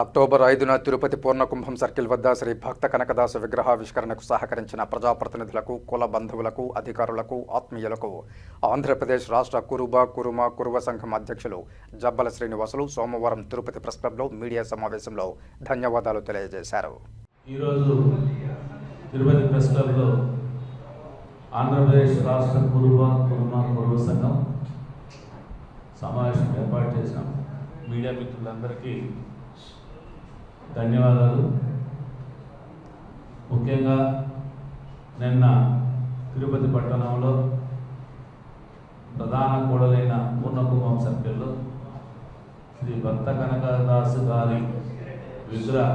October ఐదున Tirupati పూర్ణకుంభం circle వద్ద శ్రీ భక్త కనకదాస విగ్రహావిష్కరణకు సహకరించిన ప్రజాప్రతినిధులకు కుల బంధువులకు అధికారులకు ఆత్మీయులకు ఆంధ్రప్రదేశ్ రాష్ట్ర కురుబ కురుమ కురువ సంఘం అధ్యక్షులు జబ్బల శ్రీనివాసులు సోమవారం తిరుపతి ప్రెస్ క్లబ్లో మీడియా సమావేశంలో ధన్యవాదాలు తెలియజేశారు. ఈరోజు తిరుపతి ప్రెస్ క్లబ్లో ఆంధ్రప్రదేశ్ రాష్ట్ర కురువ కురుమ కురువ సంఘం సమావేశం ఏర్పాటు చేశాం. మీడియా మిత్రులందరికీ ధన్యవాదాలు. ముఖ్యంగా నిన్న తిరుపతి పట్టణంలో ప్రధాన కూడలైన పూర్ణకుంభం సర్కిల్లో శ్రీ భక్త కనకదాసు గారి విగ్రహ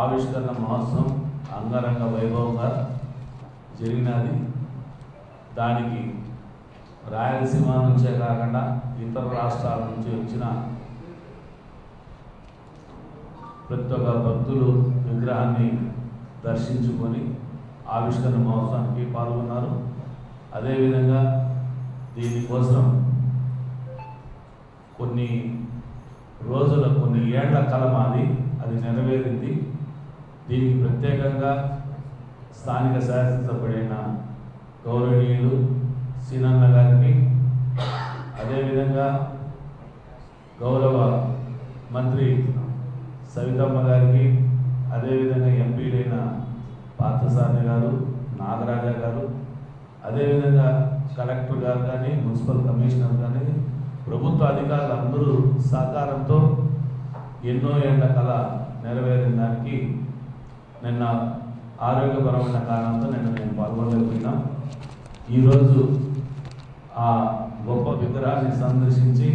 ఆవిష్కరణ మహోత్సవం అంగరంగ వైభవంగా జరిగినది. దానికి రాయలసీమ నుంచే కాకుండా ఇతర రాష్ట్రాల నుంచి వచ్చిన ప్రతి ఒక్క భక్తులు విగ్రహాన్ని దర్శించుకొని ఆవిష్కరణ మహోత్సవానికి పాల్గొన్నారు. అదేవిధంగా దీనికోసం కొన్ని రోజుల కొన్ని ఏళ్ళ కల మాది అది నెరవేరింది. దీనికి ప్రత్యేకంగా స్థానిక శాసనసభ్యుడైన గౌరవనీయులు సీనన్న గారికి అదేవిధంగా గౌరవ మంత్రి సవితమ్మ గారికి అదేవిధంగా ఎంపీలైన పార్థసారథి గారు నాగరాజా గారు అదేవిధంగా కలెక్టర్ గారు కానీ మున్సిపల్ కమిషనర్ కానీ ప్రభుత్వ అధికారులు అందరూ సహకారంతో ఎన్నో ఏళ్ళ కళ నెరవేరిన దానికి నిన్న ఆరోగ్యపరమైన కారణంతో నిన్న నేను పాల్గొనలేకపోయినా. ఈరోజు ఆ గొప్ప విగ్రహాన్ని సందర్శించి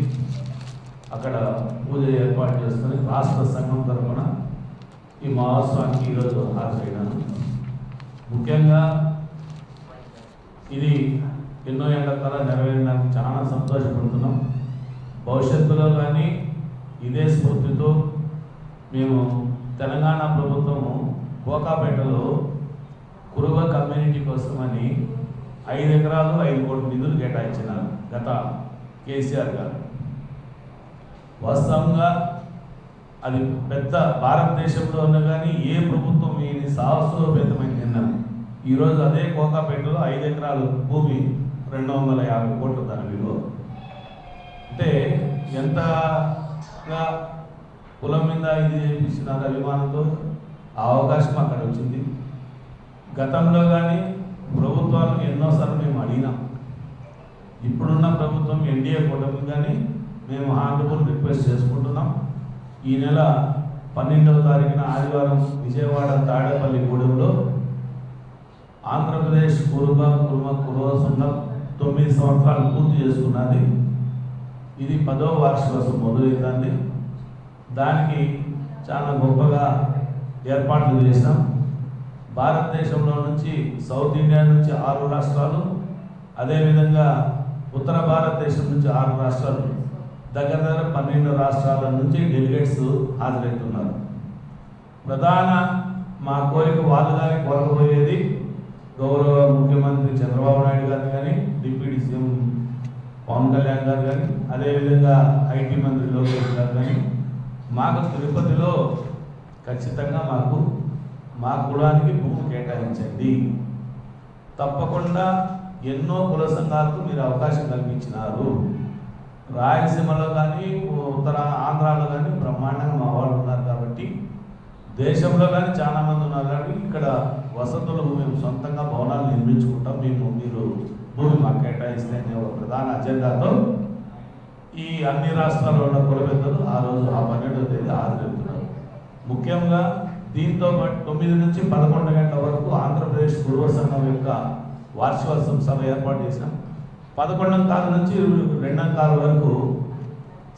అక్కడ పూజ ఏర్పాటు చేసుకొని రాష్ట్ర సంఘం తరఫున ఈ మహోత్సవానికి ఈరోజు హాజరైనాను. ముఖ్యంగా ఇది ఎన్నో ఏళ్ళ నెరవేరడానికి చాలా సంతోషపడుతున్నాం. భవిష్యత్తులో కానీ ఇదే స్ఫూర్తితో మేము తెలంగాణ ప్రభుత్వము కోకాపేటలో కురువ కమ్యూనిటీ కోసమని ఐదు ఎకరాలు ఐదు కోట్ల నిధులు కేటాయించినారు గత కేసీఆర్ గారు. వాస్తవంగా అది పెద్ద భారతదేశంలో ఉన్న కానీ ఏ ప్రభుత్వం ఇది సాహసోపేతమైన నిర్ణయం. ఈరోజు అదే కోకాపేటలో ఐదు ఎకరాలు భూమి రెండు వందల యాభై కోట్ల దాని విలువ. అంటే ఎంతగా కులం మీద ఇది చేపించినారు అభిమానంతో ఆ అవకాశం అక్కడ వచ్చింది. గతంలో కానీ ప్రభుత్వాలను ఎన్నోసార్లు మేము అడిగినాం. ఇప్పుడున్న ప్రభుత్వం ఎన్డీఏ కూటమి కానీ మేము హానరబుల్ రిక్వెస్ట్ చేసుకుంటున్నాం. ఈ నెల పన్నెండవ తారీఖున ఆదివారం విజయవాడ తాడేపల్లి గూడెంలో ఆంధ్రప్రదేశ్ కురుబ కురుమ కురువ సంఘం తొమ్మిది సంవత్సరాలు పూర్తి చేసుకున్నది ఇది పదవ వార్షికోత్సవం మొదలైందండి. దానికి చాలా గొప్పగా ఏర్పాట్లు చేసాం భారతదేశంలో నుంచి సౌత్ ఇండియా నుంచి ఆరు రాష్ట్రాలు అదేవిధంగా ఉత్తర భారతదేశం నుంచి ఆరు రాష్ట్రాలు దగ్గర దగ్గర పన్నెండు రాష్ట్రాల నుంచి డెలిగేట్స్ హాజరవుతున్నారు ప్రధాన మా కోరిక వాళ్ళు కానీ కోరకపోయేది గౌరవ ముఖ్యమంత్రి చంద్రబాబు నాయుడు గారు కానీ డిప్యూటీ సీఎం పవన్ కళ్యాణ్ గారు కానీ అదేవిధంగా ఐటీ మంత్రి లోకేష్ గారు కానీ మాకు తిరుపతిలో ఖచ్చితంగా మాకు మా కులానికి భూమి కేటాయించండి. తప్పకుండా ఎన్నో కుల సంఘాలకు మీరు అవకాశం కల్పించినారు. రాయలసీమలో కానీ ఉత్తర ఆంధ్రాలో కానీ బ్రహ్మాండంగా మా వాళ్ళు ఉన్నారు కాబట్టి దేశంలో కానీ చాలామంది ఉన్నారు కాబట్టి ఇక్కడ వసతులు మేము సొంతంగా భవనాలు నిర్మించుకుంటాం. మేము మీరు భూమి మాకు కేటాయిస్తే అనే ఒక ప్రధాన అజెండాతో ఈ అన్ని రాష్ట్రాల్లో ఉన్న కులపెద్దలు ఆ రోజు ఆ పన్నెండవ తేదీ హాజరవుతున్నారు ముఖ్యంగా దీంతో పాటు తొమ్మిది నుంచి పదకొండు గంటల వరకు ఆంధ్రప్రదేశ్ పూర్వ సంఘం యొక్క వార్షికోత్సవం సభ ఏర్పాటు చేసినాం. పదకొండం కాలం నుంచి రెండం కాలం వరకు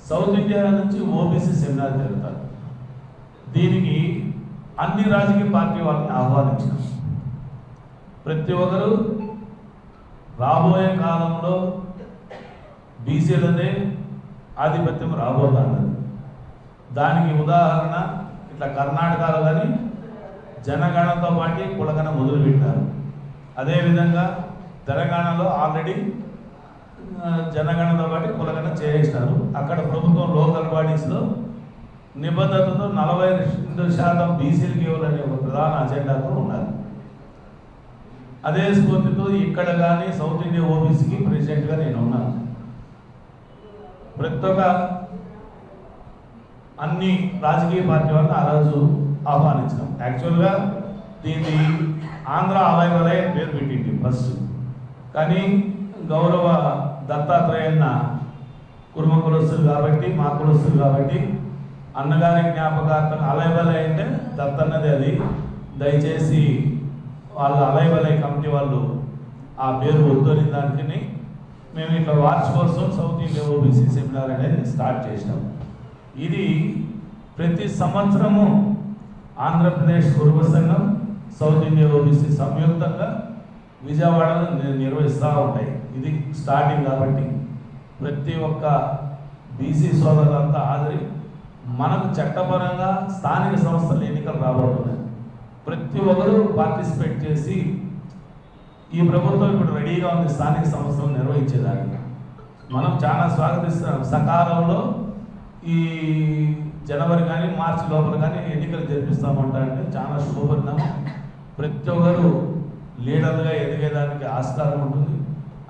సౌత్ ఇండియా నుంచి ఓబీసీ సెమినార్ జరుగుతారు. దీనికి అన్ని రాజకీయ పార్టీ వాళ్ళని ఆహ్వానించారు. ప్రతి ఒక్కరు రాబోయే కాలంలో బీసీలనే ఆధిపత్యం రాబోతున్నది దానికి ఉదాహరణ ఇట్లా కర్ణాటకలో కానీ జనగణతో పాటు కులగణ మొదలుపెట్టారు. అదేవిధంగా తెలంగాణలో ఆల్రెడీ జనగణన బట్టి కులగణన చేయిస్తారు. అక్కడ ప్రభుత్వం లోకల్ బాడీస్లో నిబద్ధతతో నలభై రెండు శాతం బీసీలకు ఇవ్వాలనే ఒక ప్రధాన అజెండాతో ఉన్నారు. అదే స్ఫూర్తితో ఇక్కడ కానీ సౌత్ ఇండియా ఓబీసీకి ప్రెసిడెంట్గా నేను ఉన్నాను. ప్రతి ఒక్క అన్ని రాజకీయ పార్టీ వాళ్ళని ఆ రోజు ఆహ్వానించాం. యాక్చువల్గా దీన్ని ఆంధ్ర అలయవలయ పేరు పెట్టింది ఫస్ట్. కానీ గౌరవ దత్తాత్రేయన్న కుటుంబ కులస్తులు కాబట్టి మా కులస్తులు కాబట్టి అన్నగారి జ్ఞాపకార్థం అలయవలయ అంటే దత్తన్నది అది. దయచేసి వాళ్ళ అలయవలయ కమిటీ వాళ్ళు ఆ పేరు వద్దని దానికి మేము ఇట్లా వార్షికోత్సవం సౌత్ ఇండియా ఓబీసీ సెమినార్ అనేది స్టార్ట్ చేసినాం. ఇది ప్రతి సంవత్సరము ఆంధ్రప్రదేశ్ కుటుంబ సంఘం సౌత్ ఇండియా ఓబీసీ సంయుక్తంగా విజయవాడలో ని- నిర్వహిస్తూ ఉంటాయి. ఇది స్టార్టింగ్ కాబట్టి ప్రతి ఒక్క బీసీ సోదరులంతా హాజరి మనకు చట్టపరంగా స్థానిక సంస్థల ఎన్నికలు రాబోతున్నాయి. ప్రతి ఒక్కరూ పార్టిసిపేట్ చేసి ఈ ప్రభుత్వం ఇప్పుడు రెడీగా ఉంది. స్థానిక సంస్థలు నిర్వహించేదానికి. మనం చాలా స్వాగతిస్తున్నాం. సకాలంలో ఈ జనవరి కానీ మార్చి లోపల కానీ ఎన్నికలు జరిపిస్తామంటారంటే చాలా శుభపరిణామం. ప్రతి ఒక్కరు లీడర్గా ఎదిగేదానికి ఆస్కారం ఉంటుంది.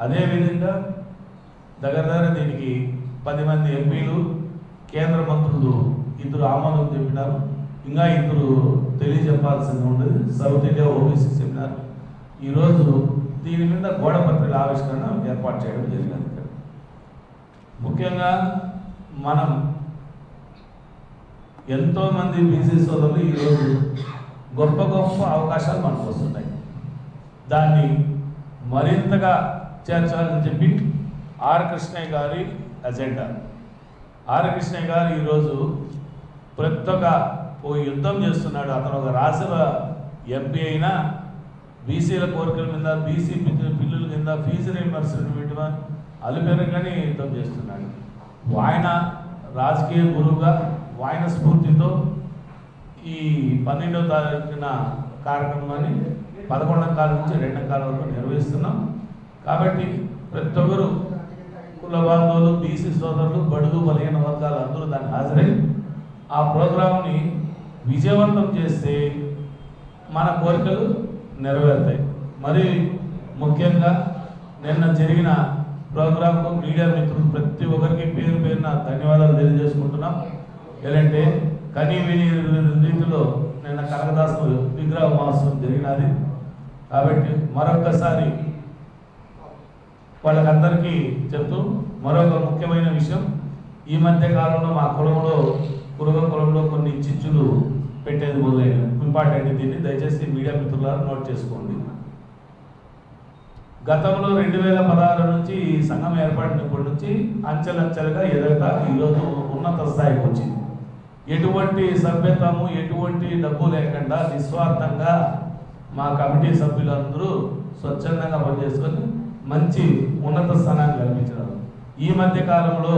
అదేవిధంగా దగ్గర దగ్గర దీనికి పది మంది ఎంపీలు కేంద్ర మంత్రులు ఇద్దరు ఆమోదం చెప్పినారు. ఇంకా ఇద్దరు తెలియజెప్పాల్సింది ఉండదు. South India OBC seminar. ఈరోజు దీని మీద గోడపత్రికల ఆవిష్కరణ ఏర్పాటు చేయడం జరిగింది. ఇక్కడ ముఖ్యంగా మనం ఎంతోమంది బీసీ సోదరులు ఈరోజు గొప్ప గొప్ప అవకాశాలు మనకు వస్తున్నాయి. దాన్ని మరింతగా చేర్చాలని చెప్పి ఆర్ కృష్ణయ్య గారి అజెండా. ఆర్ కృష్ణయ్య గారు ఈరోజు ప్రతి ఒక్క ఓ యుద్ధం చేస్తున్నాడు. అతను ఒక రాజ్యసభ ఎంపీ అయినా బీసీల కోరికల మీద బీసీ బిల్లుల కింద ఫీజు రీంబర్స్మెంట్ అలుపెరగని యుద్ధం చేస్తున్నాడు. ఆయన రాజకీయ గురువుగా ఆయన స్ఫూర్తితో ఈ పన్నెండవ తారీఖున కార్యక్రమాన్ని పదకొండవ కాలం నుంచి రెండవ కాలం వరకు నిర్వహిస్తున్నాం. కాబట్టి ప్రతి ఒక్కరు కుల బాంధవులు బీసీ సోదరులు బడుగు బలహీన వర్గాలు అందరూ దాన్ని హాజరై ఆ ప్రోగ్రాంని విజయవంతం చేస్తే మన కోరికలు నెరవేరుతాయి. మరి ముఖ్యంగా నిన్న జరిగిన ప్రోగ్రాంకు మీడియా మిత్రులు ప్రతి ఒక్కరికి పేరు పేరున ధన్యవాదాలు తెలియజేసుకుంటున్నాం. ఎలాంటే కనీ విని రీతిలో నిన్న కనకదాసు విగ్రహ మహోత్సవం జరిగినది. కాబట్టి మరొకసారి వాళ్ళకందరికీ చెప్తూ మరొక ముఖ్యమైన విషయం. ఈ మధ్య కాలంలో మా కులంలో కురుగ కులంలో కొన్ని చిచ్చులు పెట్టేది మొదలైన ఇంపార్టెంట్ దీన్ని దయచేసి మీడియా మిత్రులారా నోట్ చేసుకోండి. గతంలో రెండు వేల పదహారు నుంచి ఈ సంఘం ఏర్పడినప్పటి నుంచి అంచెలంచెలుగా ఎదగతా ఈరోజు ఉన్నత స్థాయికి వచ్చింది. ఎటువంటి సభ్యతము ఎటువంటి డబ్బు లేకుండా నిస్వార్థంగా మా కమిటీ సభ్యులందరూ స్వచ్ఛందంగా పనిచేసుకొని మంచి ఉన్నత స్థానాన్ని కల్పించారు. ఈ మధ్య కాలంలో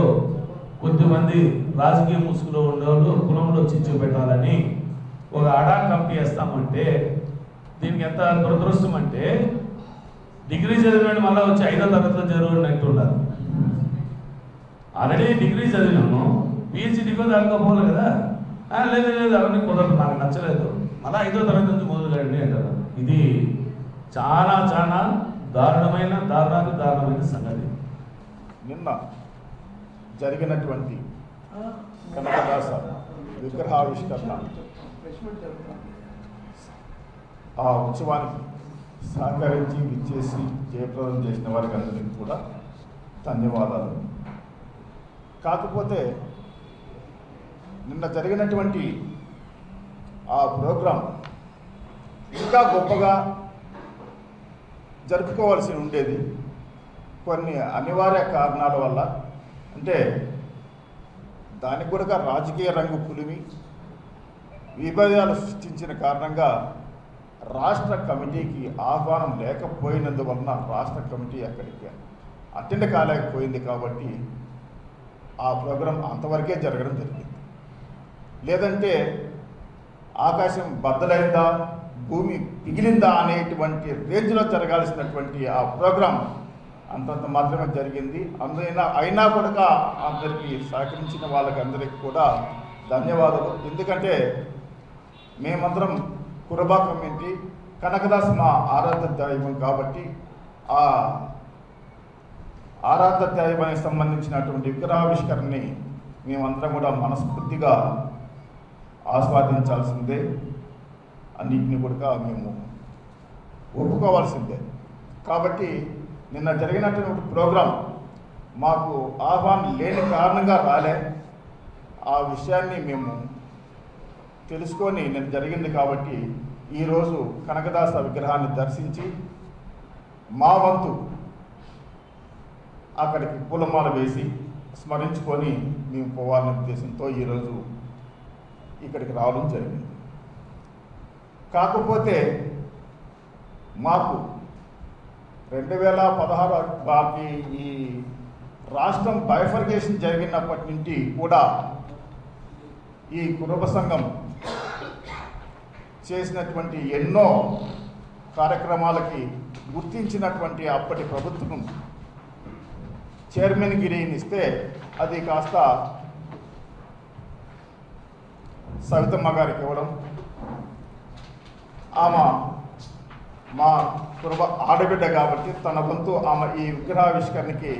కొద్దిమంది రాజకీయ ముసుగులో ఉండేవాళ్ళు కులంలో చిచ్చు పెట్టాలని ఒక అడా కమిటీ వేస్తామంటే దీనికి ఎంత దురదృష్టం అంటే డిగ్రీ చదివినాడు మళ్ళీ వచ్చి ఐదో తరగతిలో చదివినట్టు ఉన్నారు ఆల్రెడీ డిగ్రీ చదివినాము పిహెచ్డీ కూడా దానికోపోవాలి కదా. లేదు లేదు అవన్నీ కుదరదు నాకు నచ్చలేదు. మళ్ళీ ఐదో తరగతి నుంచి మొదలు అంటారు. ఇది చాలా చాలా దారుణమైన దారుణానికి దారుణమైన సంగతి. నిన్న జరిగినటువంటి కనకదాస విగ్రహావిష్కరణ. ఆ ఉత్సవానికి సహకరించి విచ్చేసి జయప్రదం చేసిన వారికి అందరికీ కూడా ధన్యవాదాలు. కాకపోతే నిన్న జరిగినటువంటి ఆ ప్రోగ్రాం ఇంకా గొప్పగా జరుపుకోవాల్సి ఉండేది కొన్ని అనివార్య కారణాల వల్ల. అంటే దానికి కూడా రాజకీయ రంగు పులిమి విభేదాలు సృష్టించిన కారణంగా రాష్ట్ర కమిటీకి ఆహ్వానం లేకపోయినందువలన రాష్ట్ర కమిటీ అక్కడికి అటెండ్ కాలేకపోయింది కాబట్టి ఆ ప్రోగ్రాం అంతవరకే జరగడం జరిగింది. లేదంటే ఆకాశం బద్దలైందా? భూమి పిగిలిందా అనేటువంటి రేంజ్లో జరగాల్సినటువంటి ఆ ప్రోగ్రాం అంతంత మాత్రమే జరిగింది. అందులో అయినా కూడా అందరికీ సహకరించిన వాళ్ళకి అందరికీ కూడా ధన్యవాదాలు. ఎందుకంటే మేమందరం కురబా కమ్యూనిటీ కనకదాస్ మా ఆరాధ్య దైవం కాబట్టి ఆ ఆరాధ్య దైవానికి సంబంధించినటువంటి విగ్రహావిష్కరణని మేమందరం కూడా మనస్ఫూర్తిగా ఆస్వాదించాల్సిందే. అన్నింటిని కూడా మేము ఒప్పుకోవాల్సిందే. కాబట్టి నిన్న జరిగినటువంటి ప్రోగ్రాం మాకు ఆహ్వానం లేని కారణంగా రాలే. ఆ విషయాన్ని మేము తెలుసుకొని నేను జరిగింది కాబట్టి ఈరోజు కనకదాస విగ్రహాన్ని దర్శించి మా వంతు అక్కడికి పూలమాల వేసి స్మరించుకొని మేము పోవాలనే ఉద్దేశంతో ఈరోజు ఇక్కడికి రావడం జరిగింది. కాకపోతే మాకు రెండు వేల పదహారు బాకి ఈ రాష్ట్రం బైఫర్గేషన్ జరిగినప్పటి నుండి కూడా ఈ కుటుంబ సంఘం చేసినటువంటి ఎన్నో కార్యక్రమాలకి గుర్తించినటువంటి అప్పటి ప్రభుత్వం చైర్మన్ గిరిని ఇస్తే అది కాస్త సవితమ్మ గారికి ఇవ్వడం ఆమె మా కుటుంబ ఆడబిడ్డ కాబట్టి తన వంతు ఆమె ఈ విగ్రహావిష్కరణకి